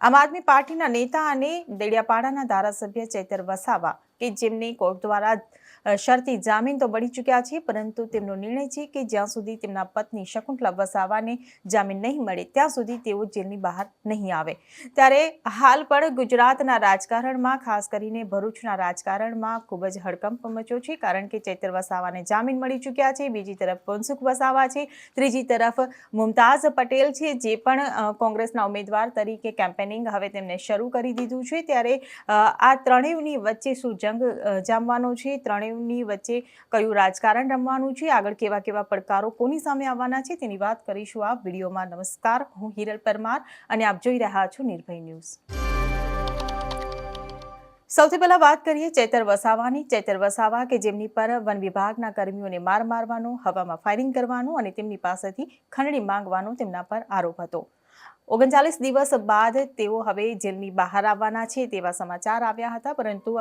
આમ આદમી પાર્ટીના નેતા અને દેડિયાપાડાના ધારાસભ્ય ચેતર વસાવા કે જેમને કોર્ટ દ્વારા શરતી જામીન તો મળી ચૂક્યા છે, પરંતુ તેમનો નિર્ણય છે કે જ્યાં સુધી તેમના પત્ની શકુંતલા વસાવાને જામીન નહીં મળે, ત્યાં સુધી તેઓ જેલની બહાર નહીં આવે. ત્યારે હાલ પણ ગુજરાતના રાજકારણમાં, ખાસ કરીને ભરૂચના રાજકારણમાં ખૂબ જ હડકંપ મચ્યો છે, કારણ કે ચૈતર વસાવાને જામીન મળી ચૂક્યા છે, બીજી તરફ પનસુખ વસાવા છે, ત્રીજી તરફ મુમતાઝ પટેલ છે, જે પણ કોંગ્રેસના ઉમેદવાર તરીકે કેમ્પેનિંગ હવે તેમને શરૂ કરી દીધું છે. ત્યારે આ ત્રણેયની વચ્ચે શું જંગ જામવાનો છે? ત્રણેયની વચ્ચે કયું રાજકારણ રમવાનું છે? આગળ કેવા કેવા પડકારો કોની સામે આવવાના છે? તેની વાત કરીશું આ વિડીયોમાં. નમસ્કાર, હું હિરલ પરમાર અને આપ જોઈ રહ્યા છો નિર્ભય ન્યૂઝ. સૌથી પહેલા વાત કરીએ ચેતર વસાવાની. ચેતર વસાવા કે જેમની પર વન વિભાગના કર્મીઓને માર મારવાનો, હવામાં ફાયરિંગ કરવાનો અને તેમની પાસેથી ખંડણી માંગવાનો તેમના પર આરોપ હતો. ઓગણચાલીસ દિવસ બાદ તેઓ હવે જેલની બહાર આવવાના છે તેવા સમાચાર આવ્યા હતા. પરંતુ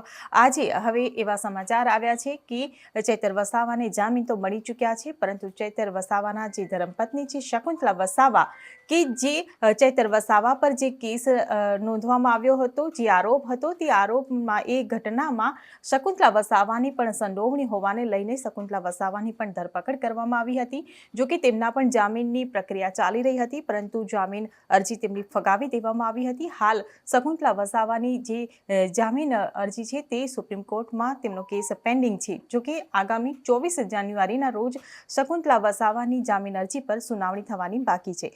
આજે હવે એવા સમાચાર આવ્યા છે કે ચૈતર વસાવાને જામીન તો મળી ચૂક્યા છે, પરંતુ ચૈતર વસાવાના જે ધર્મપત્ની છે, શકુંતલા વસાવા, કે જે ચૈતર વસાવા પર જે કેસ નોંધવામાં આવ્યો હતો, જે આરોપ હતો, તે આરોપમાં એ ઘટનામાં શકુંતલા વસાવાની પણ સંડોવણી હોવાને લઈને શકુંતલા વસાવાની પણ ધરપકડ કરવામાં આવી હતી. જોકે તેમના પણ જામીનની પ્રક્રિયા ચાલી રહી હતી, પરંતુ જામીન અરજી તેમની ફગાવી દેવામાં આવી હતી. હાલ શકુંતલા વસાવાની જે જામીન અરજી છે તે સુપ્રીમ કોર્ટમાં તેમનો કેસ પેન્ડિંગ છે. જોકે આગામી ચોવીસ જાન્યુઆરીના રોજ શકુંતલા વસાવાની જામીન અરજી પર સુનાવણી થવાની બાકી છે.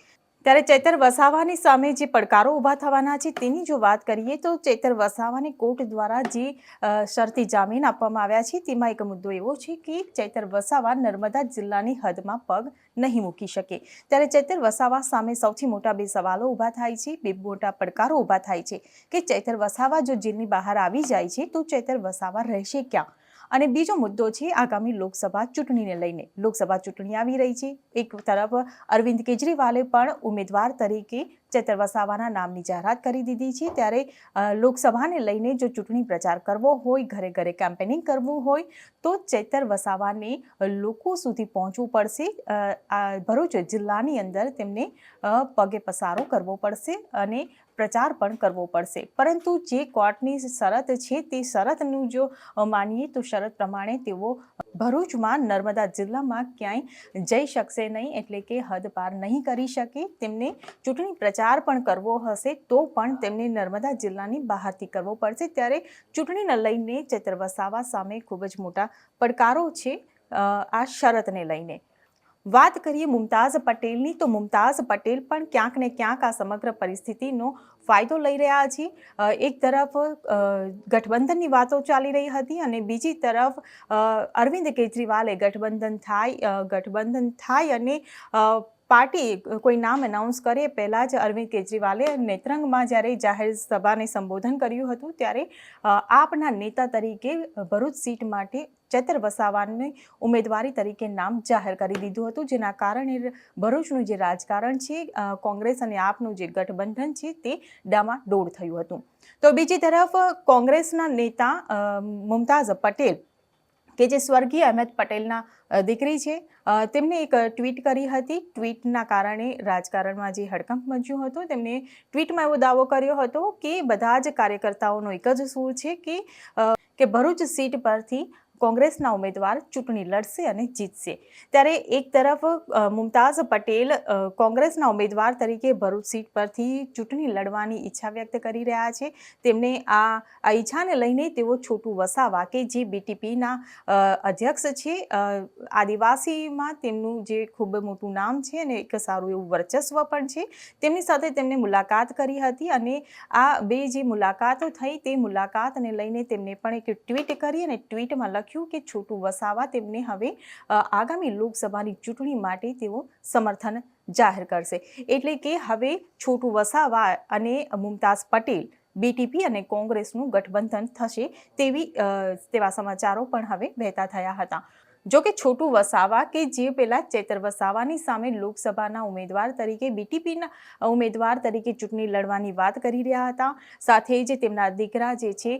ત્યારે ચેતર વસાવાની સામે જે પડકારો ઊભા થવાના છે તેની જો વાત કરીએ તો ચેતર વસાવાને કોર્ટ દ્વારા જે શરતી જામીન આપવામાં આવ્યા છે તેમાં એક મુદ્દો એવો છે કે ચેતર વસાવા નર્મદા જિલ્લાની હદમાં પગ નહીં મૂકી શકે. ત્યારે ચેતર વસાવા સામે સૌથી મોટા બે સવાલો ઊભા થાય છે, બે મોટા પડકારો ઊભા થાય છે કે ચેતર વસાવા જો જેલની બહાર આવી જાય છે તો ચેતર વસાવા રહેશે ક્યાં? અને બીજો મુદ્દો છે આગામી લોકસભા ચૂંટણીને લઈને. લોકસભા ચૂંટણી આવી રહી છે. એક તરફ અરવિંદ કેજરીવાલે પણ ઉમેદવાર તરીકે ચેતર વસાવાના નામની જાહેરાત કરી દીધી છે. ત્યારે લોકસભાને લઈને જો ચૂંટણી પ્રચાર કરવો હોય, ઘરે ઘરે કેમ્પેનિંગ કરવું હોય, તો ચેતર વસાવાને લોકો સુધી પહોંચવું પડશે. ભરૂચ જિલ્લાની અંદર તેમને પગે પસારો કરવો પડશે અને પ્રચાર પણ કરવો પડશે. પરંતુ જે કોર્ટની શરત છે તે શરતનું જો માનીએ તો શરત પ્રમાણે તેઓ ભરૂચમાં નર્મદા જિલ્લામાં ક્યાંય જઈ શકશે નહીં એટલે કે હદ પાર નહીં કરી શકે. તેમને ચૂંટણી પ્રચાર પણ કરવો હશે તો પણ તેમને નર્મદા જિલ્લાની બહારથી કરવો પડશે. ત્યારે ચૂંટણીને લઈને ચૈત્ર વસાવા સામે ખૂબ જ મોટા પડકારો છે આ શરતને લઈને. વાત કરીએ મુમતાઝ પટેલની, તો મુમતાઝ પટેલ પણ ક્યાંક ને ક્યાંક આ સમગ્ર પરિસ્થિતિનો ફાયદો લઈ રહ્યા છે. એક તરફ ગઠબંધનની વાતો ચાલી રહી હતી અને બીજી તરફ અરવિંદ કેજરીવાલે ગઠબંધન થાય ગઠબંધન થાય અને પાર્ટી કોઈ નામ એનાઉન્સ કરે, પહેલાં જ અરવિંદ કેજરીવાલે નેત્રંગમાં જ્યારે જાહેર સભાને સંબોધન કર્યું હતું, ત્યારે આપના નેતા તરીકે ભરૂચ સીટ માટે ચેતર વસાવાની ઉમેદવારી તરીકે નામ જાહેર કરી દીધું હતું, જેના કારણે ભરૂચનું જે રાજકારણ છે કોંગ્રેસ અને આપનું જે ગઠબંધન છે, તે ડામાડોળ થયું હતું. તો બીજી તરફ કોંગ્રેસના નેતા મુમતાઝ પટેલ કે જે સ્વર્ગીય અહેમદ પટેલના દીકરી છે તેમને એક ટ્વીટ કરી હતી. ટ્વીટના કારણે રાજકારણમાં જે હડકંપ મચ્યું હતું, તેમણે ટ્વીટમાં એવો દાવો કર્યો હતો કે બધા જ કાર્યકર્તાઓનો એક જ સૂર છે કે કે ભરૂચ સીટ પરથી કોંગ્રેસના ઉમેદવાર ચૂંટણી લડશે અને જીતશે. ત્યારે એક તરફ મુમતાઝ પટેલ કોંગ્રેસના ઉમેદવાર તરીકે ભરૂચ સીટ પરથી ચૂંટણી લડવાની ઈચ્છા વ્યક્ત કરી રહ્યા છે. તેમને આ ઈચ્છાને લઈને તેઓ છોટું વસાવા કે જે બીટીપીના અધ્યક્ષ છે. આદિવાસીમાં તેમનું જે ખૂબ મોટું નામ છે અને એક સારું એવું વર્ચસ્વ પણ છે. તેમની સાથે તેમને મુલાકાત કરી હતી અને આ બે જે મુલાકાતો થઈ તે મુલાકાતને લઈને તેમને પણ એક ટ્વીટ કરી અને ટ્વીટમાં લખ્યું કે છોટું વસાવા તેમને હવે આગામી લોકસભાની ચૂંટણી માટે તેઓ સમર્થન જાહેર કરશે. એટલે કે હવે છોટું વસાવા અને મુમતાઝ પટેલ બીટીપી અને કોંગ્રેસનું ગઠબંધન થશે તેવી તેવા સમાચારો પણ હવે વહેતા થયા હતા. જો કે છોટું વસાવા કે જે પેલા ચેતર વસાવાની સામે લોકસભાના ઉમેદવાર તરીકે, બીટીપીના ઉમેદવાર તરીકે ચૂંટણી લડવાની વાત કરી રહ્યા હતા. સાથે જ તેમના દીકરા જે છે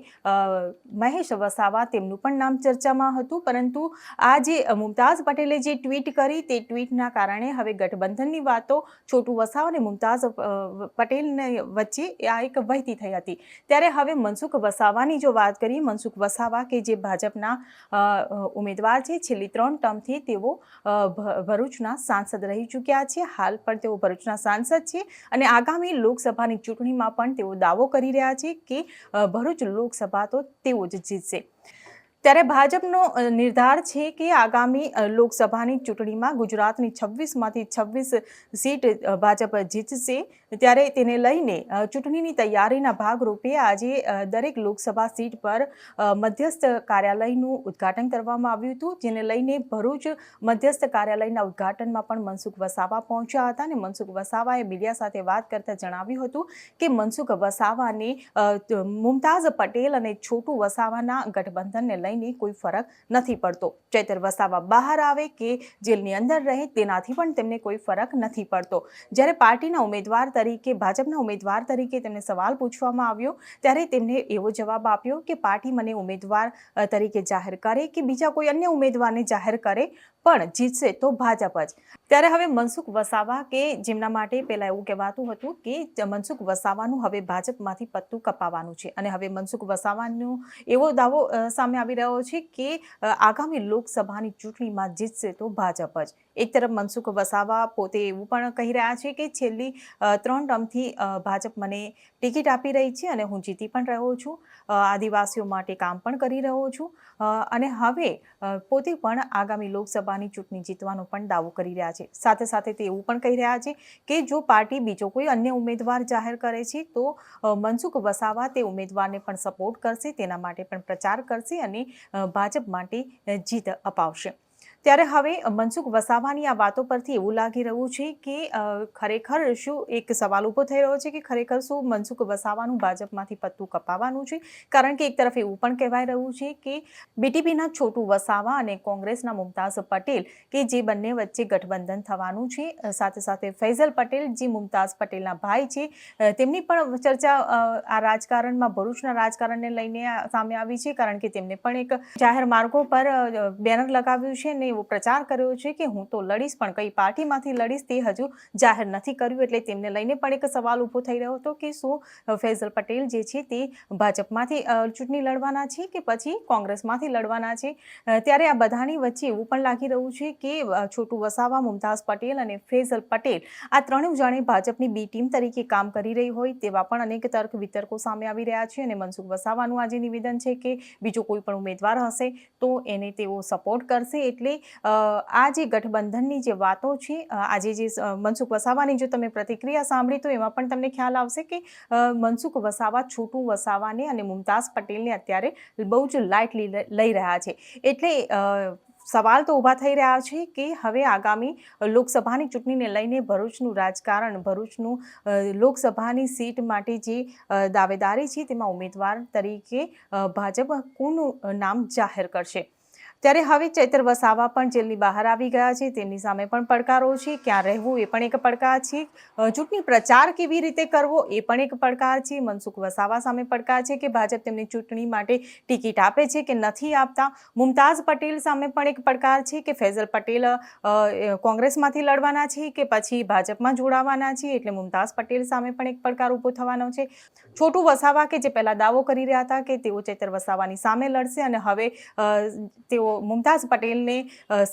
મહેશ વસાવા તેમનું પણ નામ ચર્ચામાં હતું. પરંતુ આ જે મુમતાઝ પટેલે જે ટ્વીટ કરી, તે ટ્વીટના કારણે હવે ગઠબંધનની વાતો છોટું વસાવા અને મુમતાઝ પટેલની વચ્ચે આ એક વહેતી થઈ હતી. ત્યારે હવે મનસુખ વસાવાની જો વાત કરીએ, મનસુખ વસાવા કે જે ભાજપના ઉમેદવાર છે છેલ્લી ત્રણ ટર્મથી તેઓ ભરૂચના સાંસદ રહી ચૂક્યા છે. હાલ પણ તેઓ ભરૂચના સાંસદ છે અને આગામી લોકસભાની ચૂંટણીમાં પણ તેઓ દાવો કરી રહ્યા છે કે ભરૂચ લોકસભા તો તેઓ જ જીતશે. ત્યારે ભાજપનો નિર્ધાર છે કે આગામી લોકસભાની ચૂંટણીમાં ગુજરાતની છવ્વીસમાંથી છવ્વીસ સીટ ભાજપ જીતશે. ત્યારે તેને લઈને ચૂંટણીની તૈયારીના ભાગરૂપે આજે દરેક લોકસભા સીટ પર મધ્યસ્થ કાર્યાલયનું ઉદ્ઘાટન કરવામાં આવ્યું હતું, જેને લઈને ભરૂચ મધ્યસ્થ કાર્યાલયના ઉદ્ઘાટનમાં પણ મનસુખ વસાવા પહોંચ્યા હતા અને મનસુખ વસાવાએ મીડિયા સાથે વાત કરતા જણાવ્યું હતું કે મનસુખ વસાવાને મુમતાઝ પટેલ અને છોટુ વસાવાના ગઠબંધનને લઈને કોઈ ફરક નથી પડતો. ચૈતર વસાવા બહાર આવે કે જેલની અંદર રહે તેનાથી પણ તેમને કોઈ ફરક નથી પડતો. જ્યારે પાર્ટીના ઉમેદવાર તરીકે, ભાજપના ઉમેદવાર તરીકે તેમને સવાલ પૂછવામાં આવ્યો, ત્યારે તેમને એવો જવાબ આપ્યો કે પાર્ટી મને ઉમેદવાર તરીકે જાહેર કરે કે બીજા કોઈ અન્ય ઉમેદવારને જાહેર કરે, પણ જીતશે તો ભાજપ જ. ત્યારે હવે મનસુખ વસાવા કે જેમના માટે પહેલાં એવું કહેવાતું હતું કે મનસુખ વસાવાનું હવે ભાજપમાંથી પત્તું કપાવાનું છે. અને હવે મનસુખ વસાવાનો એવો દાવો સામે આવી રહ્યો છે કે આગામી લોકસભાની ચૂંટણીમાં જીતશે તો ભાજપ જ. એક તરફ મનસુખ વસાવા પોતે એવું પણ કહી રહ્યા છે કે છેલ્લી ત્રણ ટર્મથી ભાજપ મને ટિકિટ આપી રહી છે અને હું જીતી પણ રહ્યો છું. આદિવાસીઓ માટે કામ પણ કરી રહ્યો છું. અને હવે પોતે પણ આગામી લોકસભાની ચૂંટણી જીતવાનો પણ દાવો કરી રહ્યા છે. સાથે સાથે તે એવું પણ કહી રહ્યા છે કે જો પાર્ટી બીજો કોઈ અન્ય ઉમેદવાર જાહેર કરે છે, તો મનસુખ વસાવા તે ઉમેદવારને પણ સપોર્ટ કરશે, તેના માટે પણ પ્રચાર કરશે અને ભાજપ માટે જીત અપાવશે. ત્યારે હવે મનસુખ વસાવાની આ વાતો પરથી એવું લાગી રહ્યું છે કે ખરેખર શું એક સવાલ ઊભો થઈ રહ્યો છે કે ખરેખર શું મનસુખ વસાવાનું ભાજપમાંથી પત્તું કપાવાનું છે? કારણ કે એક તરફ એવું પણ કહેવાય રહ્યું છે કે બીટીપીના છોટુ વસાવા અને કોંગ્રેસના મુમતાઝ પટેલ કે જે બંને વચ્ચે ગઠબંધન થવાનું છે સાથે સાથે ફૈઝલ પટેલ જે મુમતાઝ પટેલના ભાઈ છે તેમની પણ ચર્ચા આ રાજકારણમાં, ભરૂચના રાજકારણને લઈને સામે આવી છે, કારણ કે તેમને પણ એક જાહેર માર્ગો પર બેનર લગાવ્યું છે અને એવો પ્રચાર કર્યો છે કે હું તો લડીશ, પણ કઈ પાર્ટીમાંથી લડીશ તે હજુ જાહેર નથી કર્યું. એટલે તેમને લઈને પણ એક સવાલ ઊભો થઈ રહ્યો હતો કે શું ફૈઝલ પટેલ જે છે તે ભાજપમાંથી ચૂંટણી લડવાના છે કે પછી કોંગ્રેસમાંથી લડવાના છે? ત્યારે આ બધાની વચ્ચે એવું પણ લાગી રહ્યું છે કે છોટુ વસાવા, મુમતાઝ પટેલ અને ફૈઝલ પટેલ આ ત્રણેય જાણે ભાજપની બી ટીમ તરીકે કામ કરી રહી હોય તેવા પણ અનેક તર્ક વિતર્કો સામે આવી રહ્યા છે. અને મનસુખ વસાવાનું આજે નિવેદન છે કે બીજો કોઈ પણ ઉમેદવાર હશે તો એને તેઓ સપોર્ટ કરશે. એટલે આ જે ગઠબંધનની જે વાતો છે આજે જે મનસુખ વસાવાની જો તમે પ્રતિક્રિયા સાંભળી તો એમાં પણ તમને ખ્યાલ આવશે કે મનસુખ વસાવા છોટુ વસાવાને અને મુમતાઝ પટેલને અત્યારે બહુ જ લાઇટલી લઈ રહ્યા છે. એટલે સવાલ તો ઊભા થઈ રહ્યા છે કે હવે આગામી લોકસભાની ચૂંટણીને લઈને ભરૂચનું રાજકારણ, ભરૂચનું લોકસભાની સીટ માટે જે દાવેદારી છે તેમાં ઉમેદવાર તરીકે ભાજપ કોનું નામ જાહેર કરશે? ત્યારે હવે ચૈતર વસાવા પણ જેલની બહાર આવી ગયા છે, તેમની સામે પણ પડકારો છે. ક્યાં રહેવું એ પણ એક પડકાર છે. ચૂંટણી પ્રચાર કેવી રીતે કરવો એ પણ એક પડકાર છે. મનસુખ વસાવા સામે પડકાર છે કે ભાજપ તેમની ચૂંટણી માટે ટિકિટ આપે છે કે નથી આપતા. મુમતાઝ પટેલ સામે પણ એક પડકાર છે કે ફૈઝલ પટેલ કોંગ્રેસમાંથી લડવાના છે કે પછી ભાજપમાં જોડાવાના છે. એટલે મુમતાઝ પટેલ સામે પણ એક પડકાર ઊભો થવાનો છે. છોટું વસાવા કે જે પહેલાં દાવો કરી રહ્યા હતા કે તેઓ ચૈતર વસાવાની સામે લડશે અને હવે તેઓ મુમતાઝ પટેલને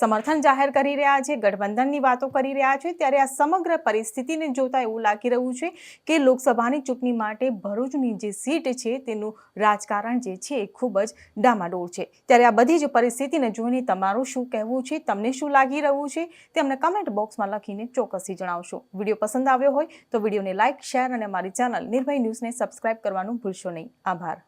સમર્થન જાહેર કરી રહ્યા છે, ગઠબંધનની વાતો કરી રહ્યા છે, ત્યારે આ સમગ્ર પરિસ્થિતિને જોતા એવું લાગી રહ્યું છે કે લોકસભાની ચૂંટણી માટે ભરૂચની જે સીટ છે તેનું રાજકારણ જે છે એ ખૂબ જ ડામાડોળ છે. ત્યારે આ બધી જ પરિસ્થિતિને જોઈને તમારું શું કહેવું છે, તમને શું લાગી રહ્યું છે, તે અમને કમેન્ટ બોક્સમાં લખીને ચોક્કસથી જણાવશો. વીડિયો પસંદ આવ્યો હોય તો વિડીયોને લાઇક, શેર અને અમારી ચેનલ નિર્ભય ન્યૂઝને સબસ્ક્રાઇબ કરવાનું ભૂલશો નહીં. આભાર.